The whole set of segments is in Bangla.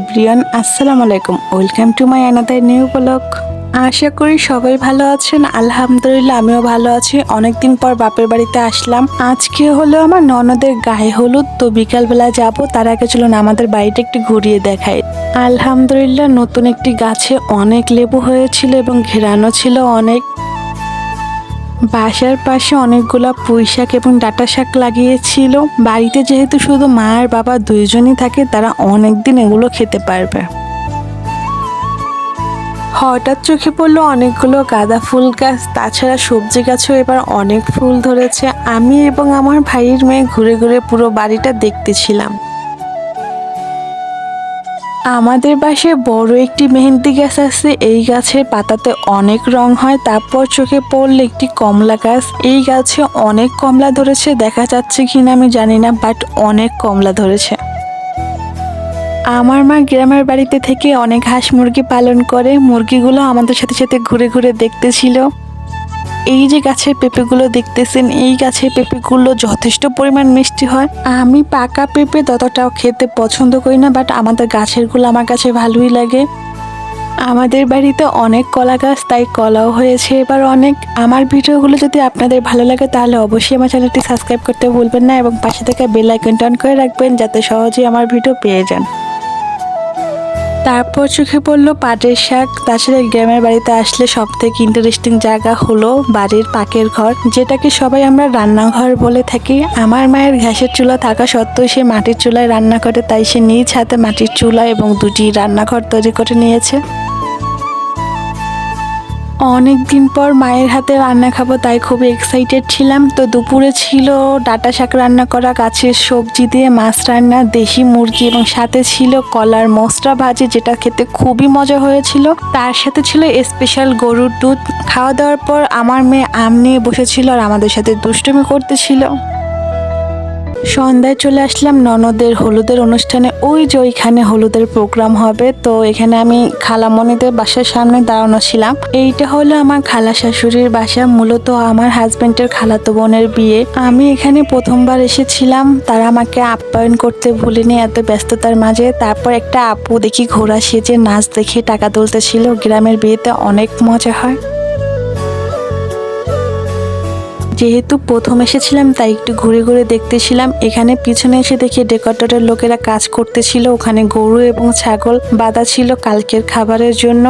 এভরিওয়ান আসসালামু আলাইকুম। Welcome to my another new blog. আশা করি সবাই ভালো আছেন। আলহামদুলিল্লাহ, আমিও ভালো আছি। অনেকদিন পর বাপের বাড়িতে আসলাম। আজকে হলো আমার ননদের গায়ে হলুদ। তো বিকালবেলা যাব, তার আগে চলুন আমাদের বাড়িটা একটু ঘুরিয়ে দেখাই। আলহামদুলিল্লাহ, নতুন একটি গাছে অনেক লেবু হয়েছিল এবং ঘেরানো ছিল অনেক। বাসার পাশে অনেকগুলা পুঁই শাক এবং ডাটা শাক লাগিয়েছিল। বাড়িতে যেহেতু শুধু মা আর বাবা দুইজনই থাকে, তারা অনেক দিন এগুলো খেতে পারবে। হঠাৎ চোখে পড়ল অনেকগুলো গাঁদা ফুল গাছ, তাছাড়া সবজি গাছও এবার অনেক ফুল ধরেছে। আমি এবং আমার ভাইয়ের মেয়ে ঘুরে ঘুরে পুরো বাড়িটা দেখতেছিলাম। আমাদের বাসায় বড় একটি মেহেন্দি গাছ আছে। এই গাছের পাতাতে অনেক রং হয়, তারপর চোখে পড়লে একটি কমলা গাছ। এই গাছে অনেক কমলা ধরেছে, দেখা যাচ্ছে কিনা আমি জানি না বাট অনেক কমলা ধরেছে। আমার মা গ্রামের বাড়িতে থেকে অনেক হাঁস মুরগি পালন করে। মুরগিগুলো আমাদের সাথে সাথে ঘুরে ঘুরে দেখতেছিল। এই যে গাছের পেঁপেগুলো দেখতেছেন, এই গাছের পেঁপেগুলো যথেষ্ট পরিমাণ মিষ্টি হয়। আমি পাকা পেঁপে ততটাও খেতে পছন্দ করি না বাট আমাদের গাছেরগুলো আমার কাছে ভালোই লাগে। আমাদের বাড়িতে অনেক কলা গাছ, তাই কলাও হয়েছে এবার অনেক। আমার ভিডিওগুলো যদি আপনাদের ভালো লাগে, তাহলে অবশ্যই আমার চ্যানেলটি সাবস্ক্রাইব করতে ভুলবেন না এবং পাশে থেকে বেল আইকনটা অন করে রাখবেন, যাতে সহজেই আমার ভিডিও পেয়ে যান। তারপর চোখে পড়ল পাটের শাক। তাছাড়া গ্রামের বাড়িতে আসলে সব থেকে ইন্টারেস্টিং জায়গা হলো বাড়ির পাকের ঘর, যেটাকে সবাই আমরা রান্নাঘর বলে থাকি। আমার মায়ের ঘাসের চুলা থাকা সত্ত্বেও সে মাটির চুলায় রান্না করে, তাই সে নিজ হাতে মাটির চুলা এবং দুটি রান্নাঘর তৈরি করে নিয়েছে। অনেক দিন পর মায়ের হাতে রান্না খাব, তাই খুবই এক্সাইটেড ছিলাম। তো দুপুরে ছিল ডাটা শাক রান্না করা, গাছের সবজি দিয়ে মাছ রান্না, দেশি মুরগি এবং সাথে ছিল কলার মশলা ভাজি, যেটা খেতে খুবই মজা হয়েছিল। তার সাথে ছিল স্পেশাল গরুর দুধ। খাওয়া দাওয়ার পর আমার মেয়ে আম নিয়ে বসেছিল আর আমাদের সাথে দুষ্টুমি করতেছিল। সন্ধ্যায় চলে আসলাম ননদের হলুদের অনুষ্ঠানে। ওই যে ওইখানে হলুদের প্রোগ্রাম হবে, তো এখানে আমি খালামণিদের বাসার সামনে দাঁড়ানো ছিলাম। এইটা হলো আমার খালা শাশুড়ির বাসা, মূলত আমার হাজবেন্ডের খালাতো বোনের বিয়ে। আমি এখানে প্রথমবার এসেছিলাম, তারা আমাকে আপ্যায়ন করতে ভুলেনি এত ব্যস্ততার মাঝে। তারপর একটা আপু দেখি ঘোড়া সেজে নাচ দেখে টাকা তুলতেছিল। গ্রামের বিয়েতে অনেক মজা হয়। যেহেতু প্রথম এসেছিলাম, তাই একটু ঘুরে ঘুরে দেখতেছিলাম। এখানে পিছনে এসে দেখি ডেকোরেটরের লোকেরা কাজ করতেছিল। ওখানে গরু এবং ছাগল বাঁধা ছিল কালকের খাবারের জন্য।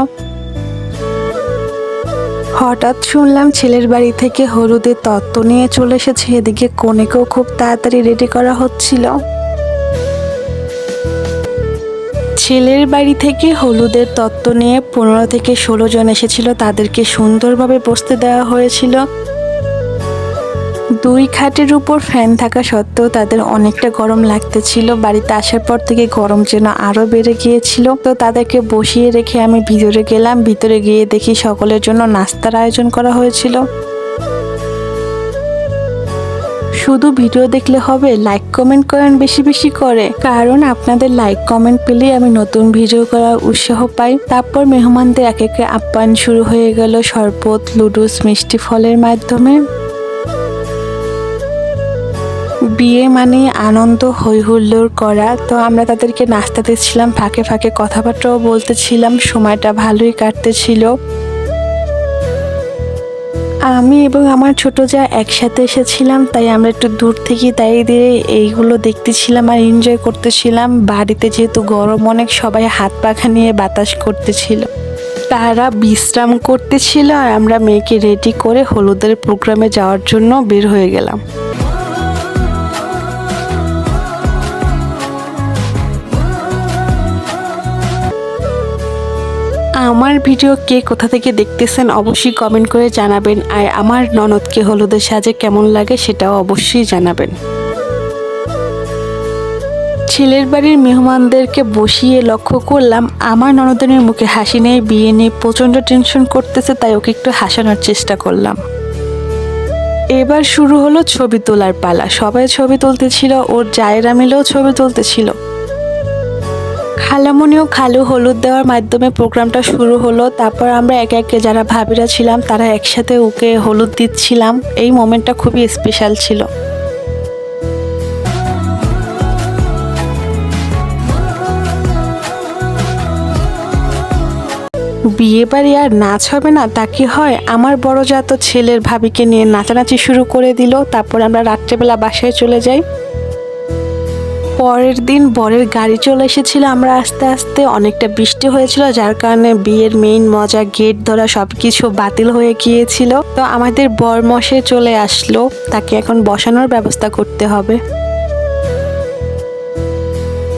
হঠাৎ শুনলাম ছেলের বাড়ি থেকে হলুদের তত্ত্ব নিয়ে চলে এসেছে। এদিকে কনেকেও খুব তাড়াতাড়ি রেডি করা হচ্ছিল। ছেলের বাড়ি থেকে হলুদের তত্ত্ব নিয়ে পনেরো থেকে ষোলো জন এসেছিল। তাদেরকে সুন্দরভাবে বসতে দেওয়া হয়েছিল। দুই খাটের উপর ফ্যান থাকা সত্ত্বেও তাদের অনেকটা গরম লাগতেছিল। বাড়িতে আসার পর থেকে গরম যেন আরও বেড়ে গিয়েছিল। তো তাদেরকে বসিয়ে রেখে আমি ভিতরে গেলাম। ভিতরে গিয়ে দেখি সকলের জন্য নাস্তার আয়োজন করা হয়েছিল। শুধু ভিডিও দেখলে হবে, লাইক কমেন্ট করেন বেশি বেশি করে। কারণ আপনাদের লাইক কমেন্ট পেলেই আমি নতুন ভিডিও করার উৎসাহ পাই। তারপর মেহমানদের এক একে আপ্যায়ন শুরু হয়ে গেল শরবত লুডুস মিষ্টি ফলের মাধ্যমে। বিয়ে মানে আনন্দ হই হুল্লোড় করা। তো আমরা তাদেরকে নাস্তা দিচ্ছিলাম ফাঁকে ফাঁকে কথাবার্তাও বলতেছিলাম, সময়টা ভালোই কাটতেছিল। আমি এবং আমার ছোট যা একসাথে এসেছিলাম, তাই আমরা একটু দূর থেকে দাঁড়িয়ে দিয়ে এইগুলো দেখতেছিলাম আর এনজয় করতেছিলাম। বাড়িতে যেহেতু গরম, অনেক সবাই হাত পাখা নিয়ে বাতাস করতেছিল। তারা বিশ্রাম করতেছিল আর আমরা মেয়েকে রেডি করে হলুদের প্রোগ্রামে যাওয়ার জন্য বের হয়ে গেলাম। আমার ভিডিও কে কোথা থেকে দেখতেছেন অবশ্যই কমেন্ট করে জানাবেন। আর আমার ননদকে হলুদের সাজে কেমন লাগে সেটাও অবশ্যই জানাবেন। ছেলের বাড়ির মেহমানদেরকে বসিয়ে লক্ষ্য করলাম, আমার ননদের মুখে হাসি নেই, বিয়ে নিয়ে প্রচণ্ড টেনশন করতেছে, তাই ওকে একটু হাসানোর চেষ্টা করলাম। এবার শুরু হলো ছবি তোলার পালা। সবাই ছবি তুলতেছিল, ওর জায়েরা মিলেও ছবি তুলতেছিল। খালামণিও খালু হলুদ দেওয়ার মাধ্যমে প্রোগ্রামটা শুরু হলো। তারপর আমরা একে একে যারা ভাবিরা ছিলাম, তারা একসাথে ওকে হলুদ দিচ্ছিলাম। এই মোমেন্টটা খুবই স্পেশাল ছিল। বিয়ে বাড়ি আর নাচ হবে না, তা কি হয়? আমার বড় যা তো ছেলের ভাবিকে নিয়ে নাচানাচি শুরু করে দিল। তারপর আমরা রাত্রেবেলা বাসায় চলে যাই। পরের দিন বরের গাড়ি চলে এসেছিল। আমরা আস্তে আস্তে অনেকটা বৃষ্টি হয়েছিল, যার কারণে বিয়ের মেইন মজা গেট ধরা সবকিছু বাতিল হয়ে গিয়েছিল। তো আমাদের বর মশে চলে আসলো, তাকে এখন বসানোর ব্যবস্থা করতে হবে।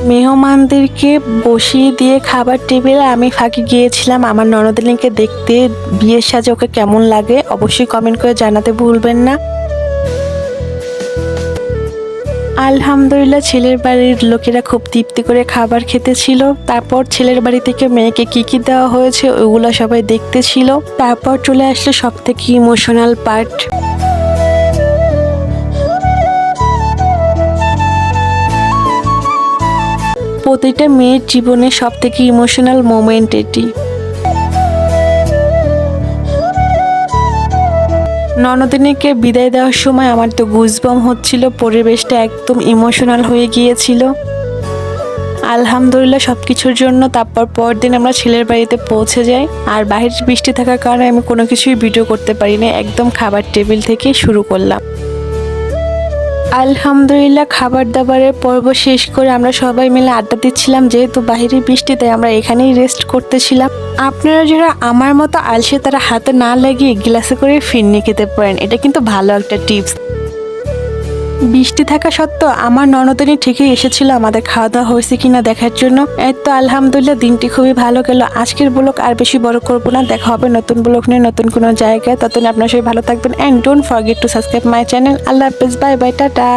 মেহমানদেরকে বসিয়ে দিয়ে খাবার টেবিলে আমি ফাঁকি গিয়েছিলাম। আমার ননদিনীকে দেখতে বিয়ের সাজে ওকে কেমন লাগে অবশ্যই কমেন্ট করে জানাতে ভুলবেন না। আলহামদুলিল্লাহ, ছেলের বাড়ির লোকেরা খুব তৃপ্তি করে খাবার খেতেছিল। তারপর ছেলের বাড়ি থেকে মেয়েকে কি কি দেওয়া হয়েছে, ওগুলো সবাই দেখতেছিল। তারপর চলে আসলো সব থেকে ইমোশনাল পার্ট প্রতিটা মেয়ের জীবনে সব থেকে ইমোশনাল মোমেন্ট এটি। ননদিনীকে বিদায় দেওয়ার সময় আমার তো গুজবম হচ্ছিল, পরিবেশটা একদম ইমোশনাল হয়ে গিয়েছিল। আলহামদুলিল্লাহ সব কিছুর জন্য তারপর পরের দিন আমরা ছেলের বাড়িতে পৌঁছে যাই। আর বাহির বৃষ্টি থাকার কারণে আমি কোনো কিছুই ভিডিও করতে পারিনি, একদম খাবার টেবিল থেকে শুরু করলাম। আলহামদুলিল্লাহ খাবার দাবারের পর্ব শেষ করে আমরা সবাই মিলে আড্ডা দিচ্ছিলাম, যেহেতু বাহিরে বৃষ্টিতে আমরা এখানেই রেস্ট করতেছিলাম। আপনারা যারা আমার মতো আলসে তারা হাতে না লাগিয়ে গ্লাসে করে ফিরনি খেতে পারেন, এটা কিন্তু ভালো একটা টিপস বৃষ্টি থাকা সত্ত্বেও আমার ননদনী ঠিকই এসেছিল, আমাদের খাওয়া দাওয়া হয়েছে কিনা দেখার জন্য। এই তো আলহামদুলিল্লাহ, দিনটি খুবই ভালো গেল। আজকের ব্লগ আর বেশি বড় করব না, দেখা হবে নতুন ব্লক নিয়ে নতুন কোনো জায়গায়। ততদিন আপনার সবাই ভালো থাকবেন। And don't forget to subscribe my channel আল্লাহ হাফিজ বাই বাই টাটা।